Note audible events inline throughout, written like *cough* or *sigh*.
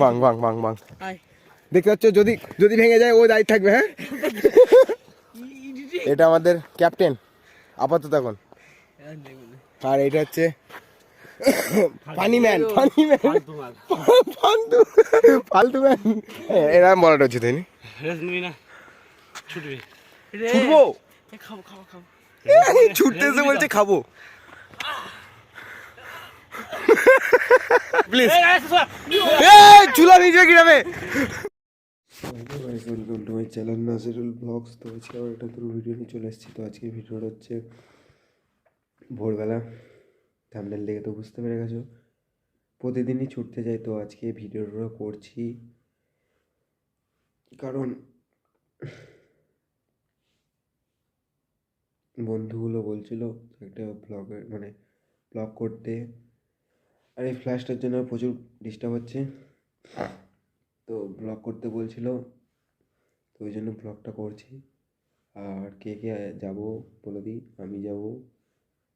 ভেঙে ভেঙে দেখতে পাচ্ছ যদি যদি ভেঙে যায় ও দায়িত্ব থাকবে হ্যাঁ? এটা আমাদের ক্যাপ্টেন আপাতত এখন। আর এটা হচ্ছে ফানি ম্যান ফানি ম্যান। ফালতু ফালতু ম্যান। এরা বলাটা হচ্ছে তাই নি? ছুটবো? ছুটতে এসে বলছে খাব। প্লিজ চুলা কিরামে welcome to my channel Nasirul vlogs তো আজকে আবার একটা নতুন ভিডিও নিয়ে চলে এসেছি তো আজকে ভিডিওটা হচ্ছে ভোরবেলা থামনেল দেখে তো বুঝতে পেরে গেছো। প্রতিদিনই ছুটতে যাই তো আজকে ভিডিওটা করছি। কারণ বন্ধুগুলো বলছিল একটা ব্লগের মানে ব্লগ করতে। আর এই ফ্ল্যাশটার জন্য প্রচুর ডিস্টার্ব হচ্ছে। তো ব্লগ করতে বলছিল, তো ওই জন্য ব্লগটা করছি। আর কে কে যাব বলে দিই, আমি যাব।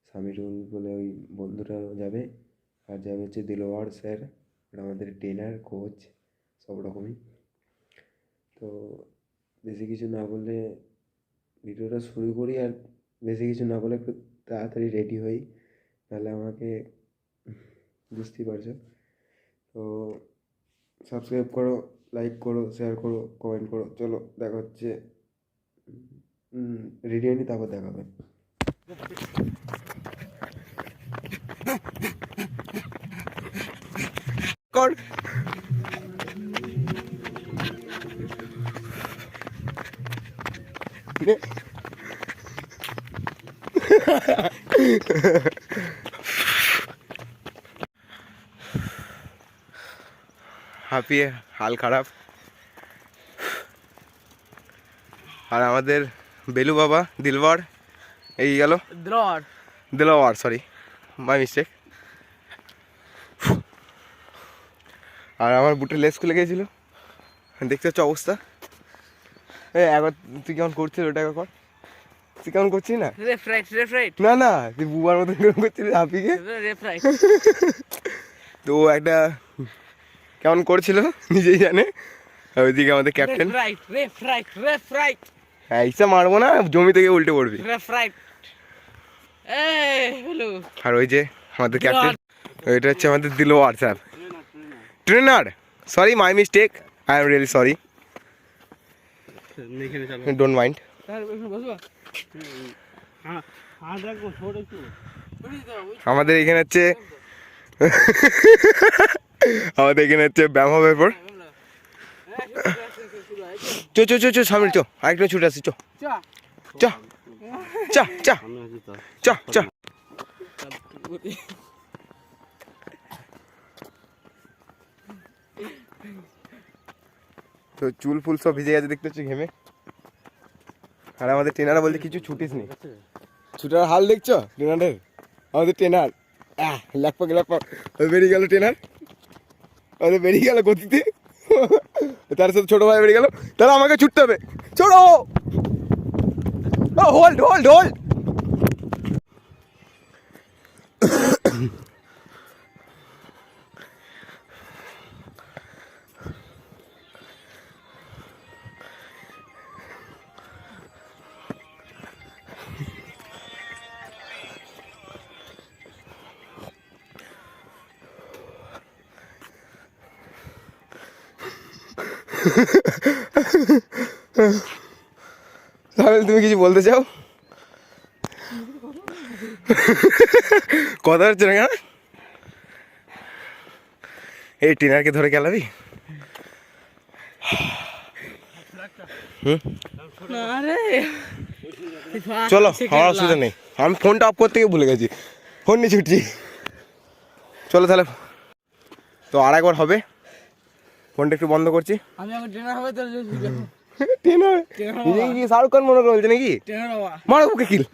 সামিরুল বলে ওই বন্ধুটা যাবে। আর যাবে হচ্ছে দিলোয়ার স্যার আমাদের ট্রেনার কোচ সব রকমই। তো বেশি কিছু না বললে ভিডিওটা শুরু করি, আর বেশি কিছু না বলে একটু তাড়াতাড়ি রেডি হই। তাহলে আমাকে বুঝতেই পারছ তো সাবস্ক্রাইব করো লাইক করো শেয়ার করো কমেন্ট করো। চলো দেখা হচ্ছে। রেডি হয়নি তারপর দেখা হবে কর কিরে? হাঁপিয়ে হাল খারাপ। আর আমাদের বেলু বাবা দিলবার এই গেল। দ্রর দিলওয়ার সরি মাই মিস্টেক আর আমার বুটের লেস খুলে গিয়েছিল। দেখতে হচ্ছে অবস্থা। এ একবার তুই কেমন করছিস ওটা একবার তুই কেমন করছিস না? না না তুই বুবার মতন কেমন করছিস হাঁপিকে তো একটা কেমন করছিল নিজেই জানে। ওইদিকে আমাদের ক্যাপ্টেন হ্যাঁ ইচ্ছা মারবো না জমি থেকে উল্টে পড়বি। আর ওই যে আমাদের ক্যাপ্টেন ওইটা হচ্ছে আমাদের দিল WhatsApp trainer sorry my mistake I am really sorry don't mind আমাদের এখানে হচ্ছে *laughs* আমাদের এখানে হচ্ছে ব্যায়াম হবে এরপর। চো চো চো চো সামনে চো আরেকটা ছুটে আসছি চো। চা। চা চা চা চা চা। তো চুল ফুল সব ভিজে গেছে দেখতে হচ্ছে ঘেমে। আর আমাদের ট্রেনাররা বলছে কিছু ছুটিস নি। ছুটার হাল দেখছ ট্রেনারের? আমাদের ট্রেনার। আহ ল্যাপক ল্যাপক বেরিয়ে গেল ট্রেনার। আমাদের বেরিয়ে গেল গতিতে। তার সাথে ছোট ভাই বেরিয়ে গেল। তাহলে আমাকে ছুটতে হবে। ছোড়ো! হোল্ড হোল্ড হোল্ড তাহলে তুমি কিছু বলতে চাও? কথা হচ্ছে না এই টিনারকে ধরে রে চলো আমার অসুবিধা নেই। আমি ফোনটা অফ করতে গিয়ে ভুলে গেছি। ফোন নিয়ে ছুটছি। চলো তাহলে। তো আর একবার হবে? ফোনটা একটু বন্ধ করছি। আমি আমার ট্রেনার হবে তাহলে ট্রেনার নিজেকে কি শাহরুখ খান মনে নাকি? মারো বুকে কিল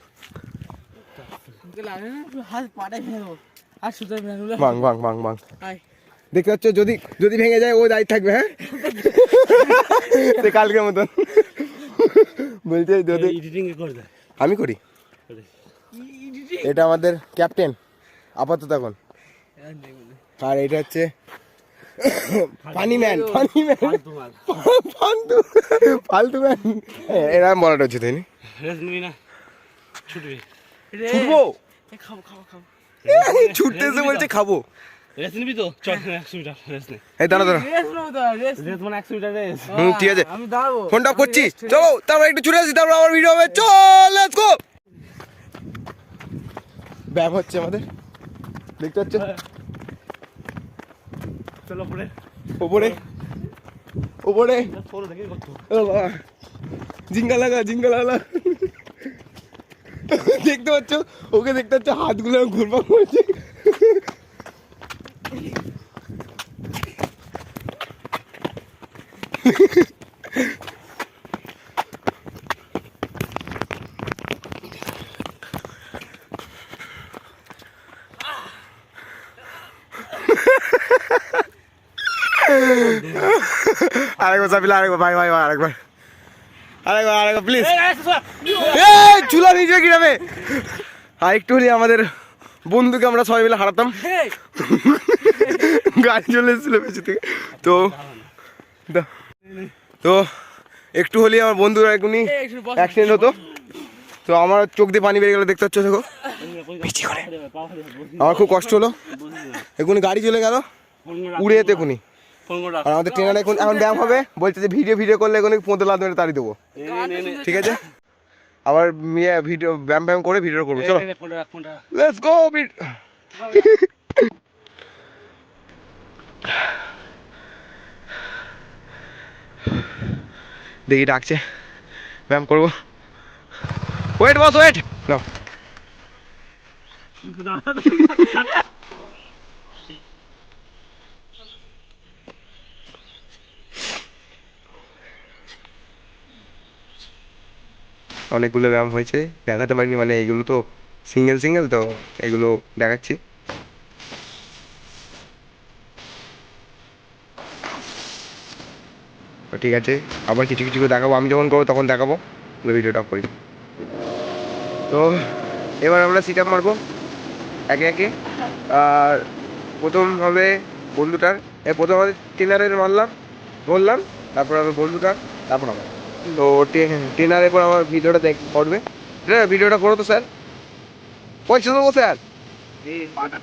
বাং বাং বাং বাং দেখতে পাচ্ছ যদি যদি ভেঙে যায় ও দায়িত্ব থাকবে হ্যাঁ? সে কালকের মতন। বলছে যদি দেয় আমি করি। এটা আমাদের ক্যাপ্টেন আপাতত এখন। আর এটা হচ্ছে ফানি ম্যান ফানি ম্যান ফালতু ফালতু ফালতু ম্যান এরকম বলাটা হচ্ছে তাই না? রেস্ট নিবি না। ছুটবি। রে, ছুটবো? খাব খাব খাব। ছুটতে এসে বলছে খাব। রেস্ট নিবি তো? চল একশো মিটার রেস্ট নে। এই দাঁড়া দাঁড়া। রেস্ট নেব তো রেস্ট রেস্ট মানে একশো মিটার রেস্ট হুম, ঠিক আছে। আমি দাঁড়াবো। ফোনটা করছি। চলো তারপর একটু ছুটে আসি তারপর আমার ভিডিও হবে। চল লেটস গো ব্যায়াম হচ্ছে আমাদের। দেখতে পাচ্ছ চলো উপরে। ও বাবা জিঙ্গা লাগা জিঙ্গা লাগা। দেখতে পাচ্ছ? ওকে দেখতে পাচ্ছ হাতগুলো ঘুরবা করছে আরেকবার চাপিলে আরেকবার ভাই ভাই ভাই আরেকবার। আরেকবার আরেকবার প্লিজ এই চুলা নিচে গিরাবে আর একটু হলে আমাদের বন্ধুকে আমরা সবাই মিলে হারাতাম। গাড়ি চলে এসেছিল পেছন থেকে। তো তো একটু হলেই আমার বন্ধুরা এখনই অ্যাক্সিডেন্ট হতো। তো আমার চোখ দিয়ে পানি বেরিয়ে গেল দেখতে পাচ্ছ দেখো। আমার খুব কষ্ট হলো। এখনই গাড়ি চলে গেল। উড়ে যেতে এখনই। আর আমাদের ট্রেনার এখন এখন ব্যায়াম হবে। বলছে যে ভিডিও ভিডিও করলে এখন পনেরো লাখ মেরে তাড়ি দেবো। ঠিক আছে? আবার ইয়ে ভিডিও ব্যায়াম ব্যায়াম করে ভিডিও করব। চলো। ফোনটা রাখ ফোনটা লেটস গো দেখি ডাকছে। ব্যায়াম করব। Wait boss wait now. অনেকগুলো ব্যায়াম হয়েছে, দেখাতে পারিনি মানে এগুলো তো সিঙ্গেল সিঙ্গেল তো এগুলো দেখাচ্ছি। তো ঠিক আছে, আবার কিছু কিছু দেখাবো, আমি যখন করব তখন দেখাবো ভিডিওটা করি। তো এবার আমরা সিট আপ মারবো, একে একে। আর প্রথম হবে বন্ধুটার প্রথম আমাদের ট্রেনারের মারলাম বললাম তারপর হবে বন্ধুটার, তারপর আমার তো ট্রেনারের পর আমার ভিডিওটা দেখ করবে। ট্রেনার ভিডিওটা করো তো স্যার। পয়সা দেবো স্যার?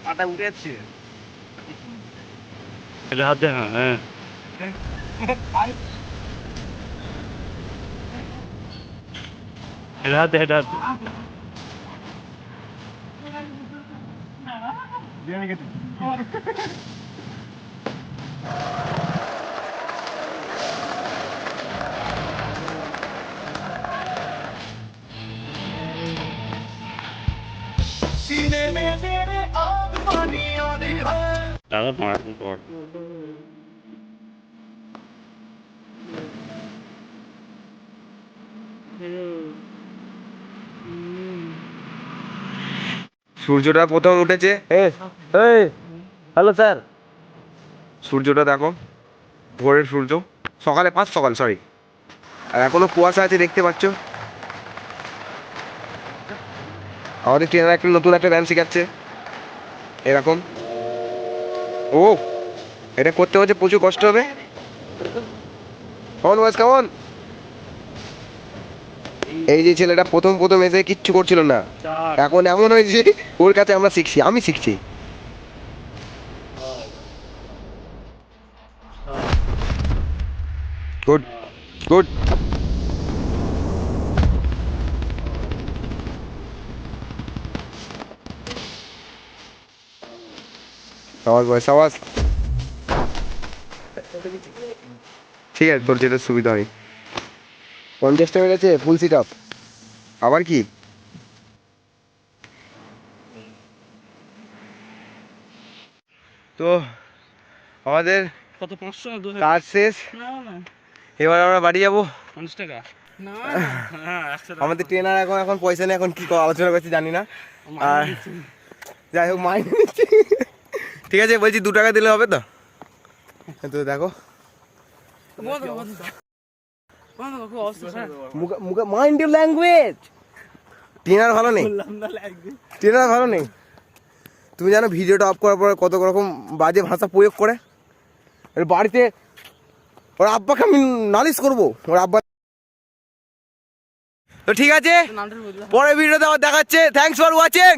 পাটা উঠে যাচ্ছে। এটা হ্যাঁ হ্যাঁ। এটা হাত দে এটা হাত দে। টাকা মারার পর সূর্যটা প্রথম উঠেছে? এ হ্যালো স্যার। সূর্যটা দেখো ভোরের সূর্য। সকালে পাঁচ সকাল সরি আর এখনও কুয়াশা আছে দেখতে পাচ্ছ? আমাদের ট্রেনার একটা নতুন একটা ব্যায়াম শেখাচ্ছে। এরকম। ও এটা করতে হচ্ছে প্রচুর কষ্ট হবে। কেমন বয়স কেমন এই যে ছেলেটা প্রথম প্রথম এসে কিচ্ছু করছিল না। এখন এমন হয়েছে ওর কাছে আমরা শিখছি আমি শিখছি। গুড গুড আওয়াজ বয়স আওয়াজ ঠিক আছে তোর যেটা সুবিধা হয়। পঞ্চাশটা হয়ে গেছে ফুল সিট আপ আবার কি? তো আমাদের কত পাঁচশো কাজ শেষ। এবার আমরা বাড়ি যাব। পঞ্চাশ টাকা। আমাদের ট্রেনার এখন এখন পয়সা নেই এখন কি আলোচনা করছি জানি না। আর যাই হোক মাইনে ঠিক আছে বলছি দু টাকা দিলে হবে তো? তো দেখো। মাইন্ড ইউর ল্যাঙ্গুয়েজ ট্রেনার ভালো নেই? ট্রেনার ভালো নেই? তুমি জানো ভিডিওটা অফ করার পরে কত রকম বাজে ভাষা প্রয়োগ করে? এর বাড়িতে ওর আব্বাকে আমি নালিশ করব। ওর আব্বা তো ঠিক আছে? পরের ভিডিওতে আবার দেখাচ্ছে। Thanks for watching